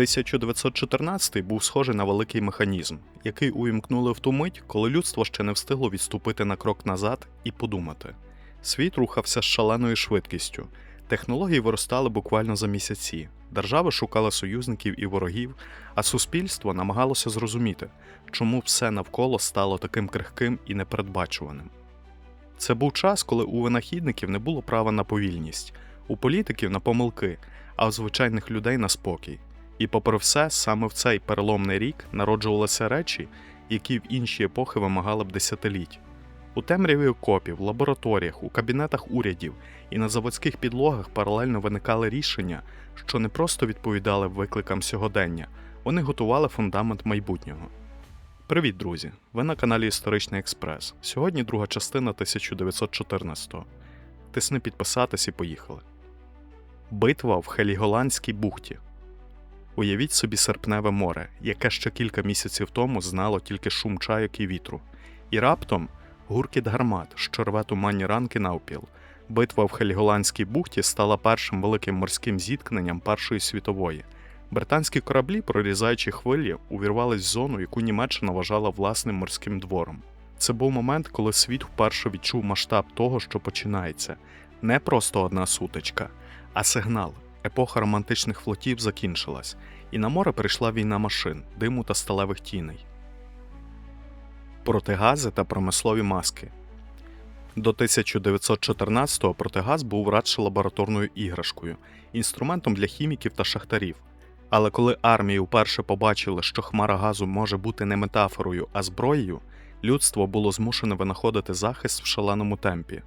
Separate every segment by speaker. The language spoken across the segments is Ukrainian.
Speaker 1: 1914 був схожий на великий механізм, який увімкнули в ту мить, коли людство ще не встигло відступити на крок назад і подумати. Світ рухався з шаленою швидкістю. Технології виростали буквально за місяці. Держави шукали союзників і ворогів, а суспільство намагалося зрозуміти, чому все навколо стало таким крихким і непередбачуваним. Це був час, коли у винахідників не було права на повільність, у політиків на помилки, а у звичайних людей на спокій. І попри все, саме в цей переломний рік народжувалися речі, які в інші епохи вимагали б десятиліть. У темряві окопів, лабораторіях, у кабінетах урядів і на заводських підлогах паралельно виникали рішення, що не просто відповідали викликам сьогодення, вони готували фундамент майбутнього. Привіт, друзі! Ви на каналі Історичний Експрес. Сьогодні друга частина 1914-го. Тисни підписатись і поїхали. Битва в Хеліголандській бухті. Уявіть собі серпневе море, яке ще кілька місяців тому знало тільки шум чайок і вітру. І раптом гуркіт гармат, що рве туманні ранки навпіл. Битва в Хеліголандській бухті стала першим великим морським зіткненням Першої світової. Британські кораблі, прорізаючи хвилі, увірвались в зону, яку Німеччина вважала власним морським двором. Це був момент, коли світ вперше відчув масштаб того, що починається. Не просто одна сутичка, а сигнал. Епоха романтичних флотів закінчилась, і на море прийшла війна машин, диму та сталевих тіней. Протигази та промислові маски. До 1914-го протигаз був радше лабораторною іграшкою, інструментом для хіміків та шахтарів. Але коли армії вперше побачили, що хмара газу може бути не метафорою, а зброєю, людство було змушене винаходити захист в шаленому темпі.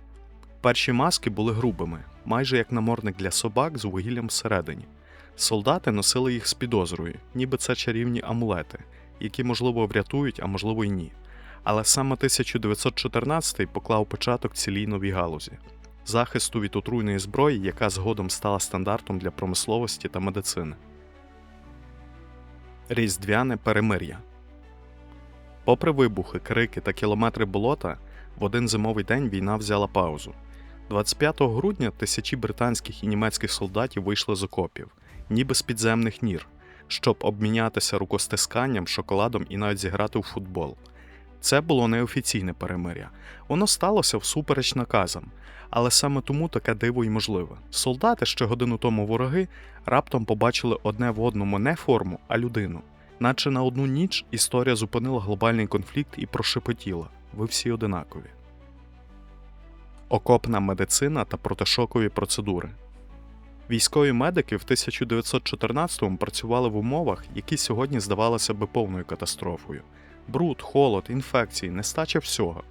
Speaker 1: Перші маски були грубими, майже як намордник для собак з вугіллям всередині. Солдати носили їх з підозрою, ніби це чарівні амулети, які, можливо, врятують, а можливо й ні. Але саме 1914 поклав початок цілій новій галузі захисту від отруйної зброї, яка згодом стала стандартом для промисловості та медицини. Різдвяне перемир'я. Попри вибухи, крики та кілометри болота, в один зимовий день війна взяла паузу. 25 грудня тисячі британських і німецьких солдатів вийшли з окопів, ніби з підземних нір, щоб обмінятися рукостисканням, шоколадом і навіть зіграти у футбол. Це було неофіційне перемир'я. Воно сталося всупереч наказам, але саме тому таке диво й можливе. Солдати, ще годину тому вороги, раптом побачили одне в одному не форму, а людину. Наче на одну ніч історія зупинила глобальний конфлікт і прошепотіла ви всі одинакові. Окопна медицина та протишокові процедури. Військові медики в 1914-му працювали в умовах, які сьогодні здавалися би повною катастрофою. Бруд, холод, інфекції, нестача всього.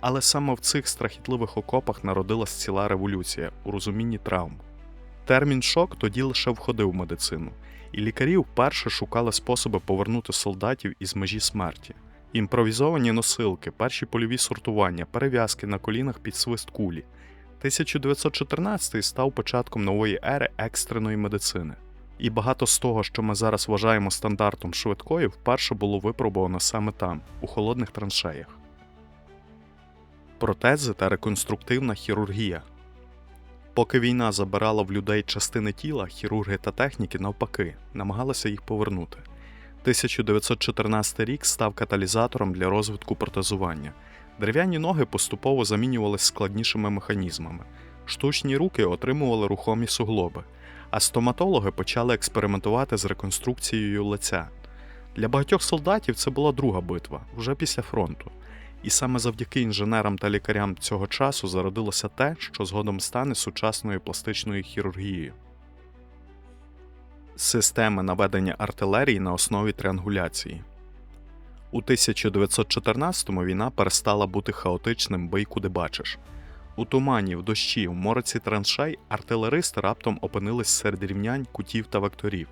Speaker 1: Але саме в цих страхітливих окопах народилась ціла революція у розумінні травм. Термін шок тоді лише входив в медицину, і лікарі вперше шукали способи повернути солдатів із межі смерті. Імпровізовані носилки, перші польові сортування, перев'язки на колінах під свист кулі. 1914 став початком нової ери екстреної медицини. І багато з того, що ми зараз вважаємо стандартом швидкої, вперше було випробовано саме там, у холодних траншеях. Протези та реконструктивна хірургія. Поки війна забирала в людей частини тіла, хірурги та техніки, навпаки, намагалися їх повернути. 1914 рік став каталізатором для розвитку протезування. Дерев'яні ноги поступово замінювалися складнішими механізмами, штучні руки отримували рухомі суглоби, а стоматологи почали експериментувати з реконструкцією лиця. Для багатьох солдатів це була друга битва, вже після фронту. І саме завдяки інженерам та лікарям цього часу зародилося те, що згодом стане сучасною пластичною хірургією. Системи наведення артилерії на основі триангуляції. У 1914-му війна перестала бути хаотичним бий куди бачиш. У тумані, в дощі, в мороці траншей артилеристи раптом опинились серед рівнянь, кутів та векторів.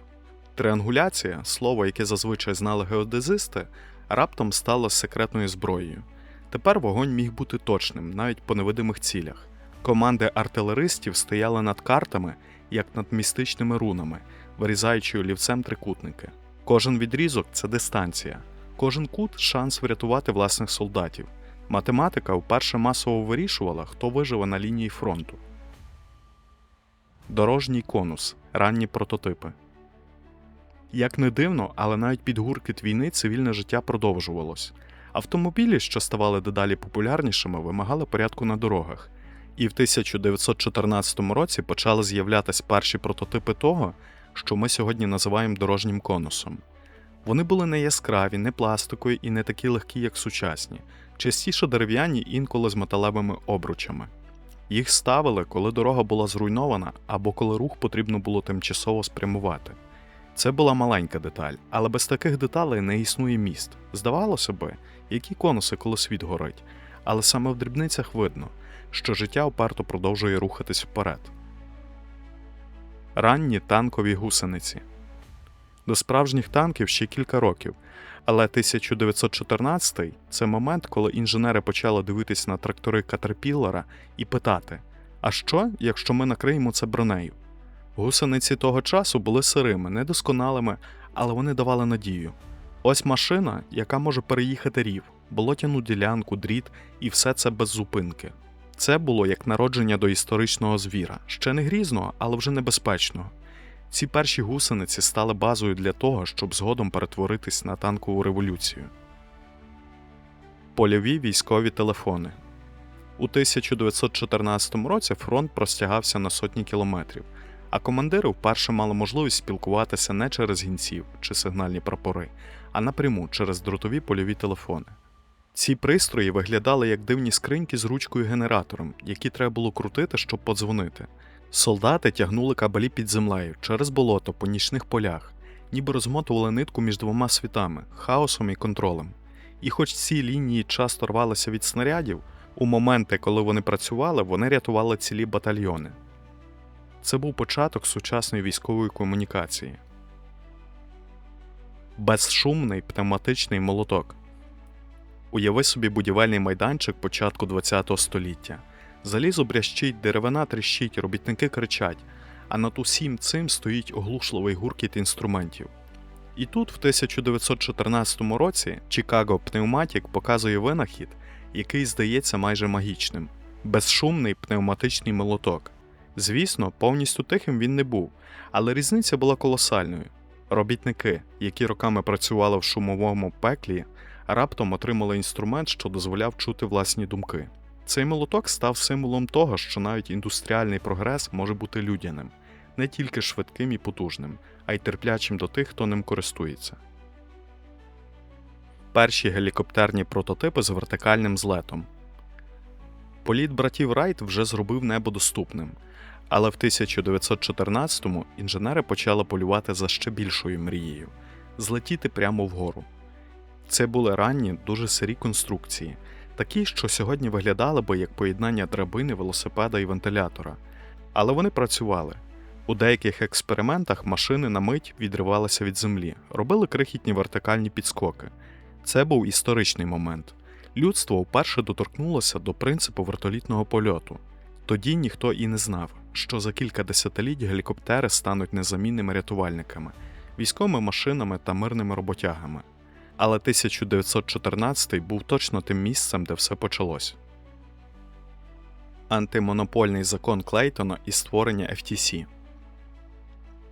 Speaker 1: Триангуляція, слово, яке зазвичай знали геодезисти, раптом стала секретною зброєю. Тепер вогонь міг бути точним, навіть по невидимих цілях. Команди артилеристів стояли над картами, як над містичними рунами, вирізаючи олівцем трикутники. Кожен відрізок це дистанція, кожен кут шанс врятувати власних солдатів. Математика вперше масово вирішувала, хто виживе на лінії фронту. Дорожній конус ранні прототипи. Як не дивно, але навіть під гуркіт війни цивільне життя продовжувалось. Автомобілі, що ставали дедалі популярнішими, вимагали порядку на дорогах. І в 1914 році почали з'являтися перші прототипи того, що ми сьогодні називаємо дорожнім конусом. Вони були не яскраві, не пластикові і не такі легкі, як сучасні, частіше дерев'яні, інколи з металевими обручами. Їх ставили, коли дорога була зруйнована або коли рух потрібно було тимчасово спрямувати. Це була маленька деталь, але без таких деталей не існує міст. Здавалося би, які конуси, коли світ горить, але саме в дрібницях видно, що життя уперто продовжує рухатись вперед. Ранні танкові гусениці до справжніх танків ще кілька років, але 1914 це момент, коли інженери почали дивитись на трактори Катерпіллера і питати: а що, якщо ми накриємо це бронею? Гусениці того часу були сирими, недосконалими, але вони давали надію. Ось машина, яка може переїхати рів, болотяну ділянку, дріт і все це без зупинки. Це було як народження до історичного звіра, ще не грізного, але вже небезпечного. Ці перші гусениці стали базою для того, щоб згодом перетворитись на танкову революцію. Польові військові телефони у 1914 році фронт простягався на сотні кілометрів, а командири вперше мали можливість спілкуватися не через гінців чи сигнальні прапори, а напряму через дротові польові телефони. Ці пристрої виглядали як дивні скриньки з ручкою генератором, які треба було крутити, щоб подзвонити. Солдати тягнули кабелі під землею через болото по нічних полях, ніби розмотували нитку між двома світами хаосом і контролем. І хоч ці лінії часто рвалися від снарядів, у моменти, коли вони працювали, вони рятували цілі батальйони. Це був початок сучасної військової комунікації. Безшумний пневматичний молоток. Уяви собі будівельний майданчик початку ХХ століття. Залізо брящить, деревина тріщить, робітники кричать, а над усім цим стоїть оглушливий гуркіт інструментів. І тут, в 1914 році, Chicago Pneumatic показує винахід, який здається майже магічним безшумний пневматичний молоток. Звісно, повністю тихим він не був, але різниця була колосальною. Робітники, які роками працювали в шумовому пеклі, раптом отримали інструмент, що дозволяв чути власні думки. Цей молоток став символом того, що навіть індустріальний прогрес може бути людяним, не тільки швидким і потужним, а й терплячим до тих, хто ним користується. Перші гелікоптерні прототипи з вертикальним злетом. Політ братів Райт вже зробив небо доступним, але в 1914-му інженери почали полювати за ще більшою мрією злетіти прямо вгору. Це були ранні, дуже сирі конструкції, такі, що сьогодні виглядали би як поєднання драбини, велосипеда і вентилятора. Але вони працювали. У деяких експериментах машини на мить відривалися від землі, робили крихітні вертикальні підскоки. Це був історичний момент. Людство вперше доторкнулося до принципу вертолітного польоту. Тоді ніхто і не знав, що за кілька десятиліть гелікоптери стануть незамінними рятувальниками, військовими машинами та мирними роботягами. Але 1914 був точно тим місцем, де все почалось. Антимонопольний закон Клейтона і створення FTC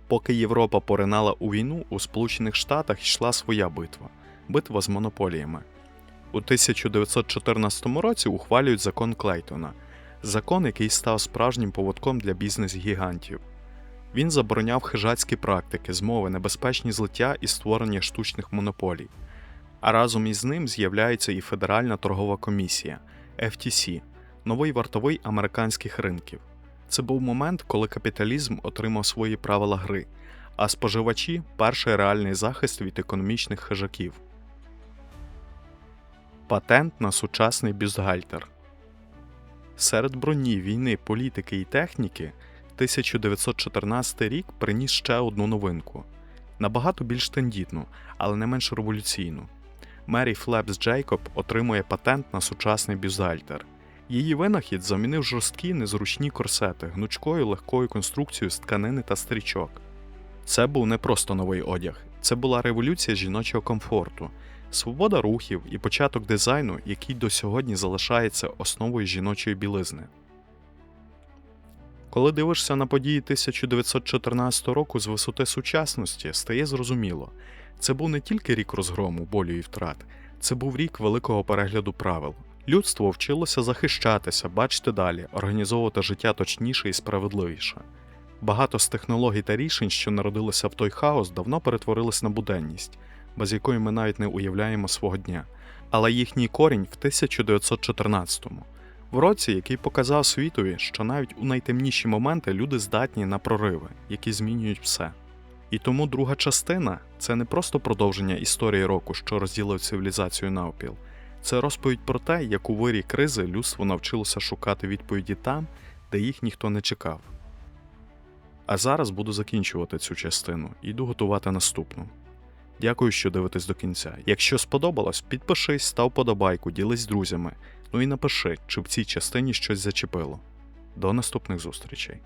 Speaker 1: Поки Європа поринала у війну, у Сполучених Штатах йшла своя битва битва з монополіями. У 1914 році ухвалюють закон Клейтона, закон, який став справжнім поводком для бізнес-гігантів. Він забороняв хижацькі практики, змови, небезпечні злиття і створення штучних монополій. А разом із ним з'являється і Федеральна торгова комісія FTC, новий вартовий американських ринків. Це був момент, коли капіталізм отримав свої правила гри, а споживачі перший реальний захист від економічних хижаків. Патент на сучасний бюстгальтер. Серед броні війни, політики і техніки 1914 рік приніс ще одну новинку набагато більш тендітну, але не менш революційну. Мері Флепс Джейкоб отримує патент на сучасний бюстгальтер. Її винахід замінив жорсткі незручні корсети гнучкою легкою конструкцією з тканини та стрічок. Це був не просто новий одяг, це була революція жіночого комфорту, свобода рухів і початок дизайну, який до сьогодні залишається основою жіночої білизни. Коли дивишся на події 1914 року з висоти сучасності, стає зрозуміло, це був не тільки рік розгрому, болю і втрат, це був рік великого перегляду правил. Людство вчилося захищатися, бачити далі, організовувати життя точніше і справедливіше. Багато з технологій та рішень, що народилися в той хаос, давно перетворились на буденність, без якої ми навіть не уявляємо свого дня. Але їхній корінь в 1914-му, в році, який показав світові, що навіть у найтемніші моменти люди здатні на прориви, які змінюють все. І тому друга частина це не просто продовження історії року, що розділив цивілізацію навпіл. Це розповідь про те, як у вирі кризи людство навчилося шукати відповіді там, де їх ніхто не чекав. А зараз буду закінчувати цю частину і йду готувати наступну. Дякую, що дивитесь до кінця. Якщо сподобалось, підпишись, став подобайку, ділись з друзями. Ну і напиши, чи в цій частині щось зачепило. До наступних зустрічей.